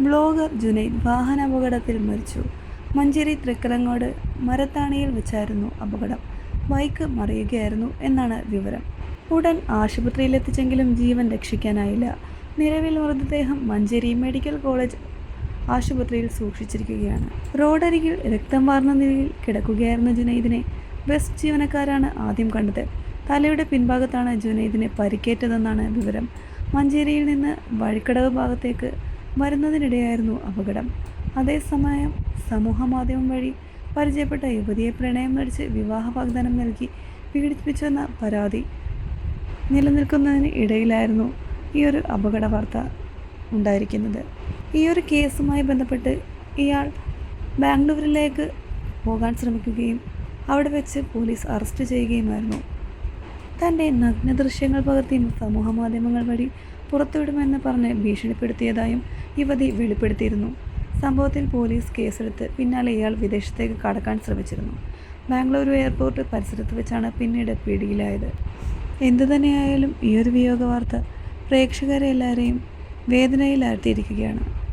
Blogger Junaid വാഹനാപകടത്തിൽ മരിച്ചു. മഞ്ചേരി തൃക്കലങ്ങോട് മരത്താണിയിൽ വെച്ചായിരുന്നു അപകടം. ബൈക്ക് മറിയുകയായിരുന്നു എന്നാണ് വിവരം. ഉടൻ ആശുപത്രിയിലെത്തിച്ചെങ്കിലും ജീവൻ രക്ഷിക്കാനായില്ല. നിലവിൽ മൃതദേഹം മഞ്ചേരി മെഡിക്കൽ കോളേജ് ആശുപത്രിയിൽ സൂക്ഷിച്ചിരിക്കുകയാണ്. റോഡരികിൽ രക്തം വാർന്ന നിലയിൽ കിടക്കുകയായിരുന്ന ജുനൈദിനെ ബസ് ജീവനക്കാരാണ് ആദ്യം കണ്ടത്. തലയുടെ പിൻഭാഗത്താണ് ജുനൈദിനെ പരിക്കേറ്റതെന്നാണ് വിവരം. മഞ്ചേരിയിൽ നിന്ന് വഴിക്കടവ് ഭാഗത്തേക്ക് വരുന്നതിനിടെയായിരുന്നു അപകടം. അതേസമയം സമൂഹ മാധ്യമം വഴി പരിചയപ്പെട്ട യുവതിയെ പ്രണയം നടിച്ച് വിവാഹ വാഗ്ദാനം നൽകി പീഡിപ്പിച്ചെന്ന പരാതി നിലനിൽക്കുന്നതിന് ഇടയിലായിരുന്നു ഈ ഒരു അപകട വാർത്ത ഉണ്ടായിരിക്കുന്നത്. ഈ ഒരു കേസുമായി ബന്ധപ്പെട്ട് ഇയാൾ ബാംഗ്ലൂരിലേക്ക് പോകാൻ ശ്രമിക്കുകയും അവിടെ വെച്ച് പോലീസ് അറസ്റ്റ് ചെയ്യുകയുമായിരുന്നു. തന്റെ നഗ്ന ദൃശ്യങ്ങൾ പകർത്തിയും സമൂഹ മാധ്യമങ്ങൾ വഴി പുറത്തുവിടുമെന്ന് പറഞ്ഞ് ഭീഷണിപ്പെടുത്തിയതായും യുവതി വെളിപ്പെടുത്തിയിരുന്നു. സംഭവത്തിൽ പോലീസ് കേസെടുത്ത് പിന്നാലെ ഇയാൾ വിദേശത്തേക്ക് കടക്കാൻ ശ്രമിച്ചിരുന്നു. ബാംഗ്ലൂരു എയർപോർട്ട് പരിസരത്ത് വെച്ചാണ് പിന്നീട് പിടിയിലായത്. എന്തുതന്നെയായാലും ഈ ഒരു വിയോഗ വാർത്ത പ്രേക്ഷകരെ എല്ലാവരെയും വേദനയിലാഴ്ത്തിയിരിക്കുകയാണ്.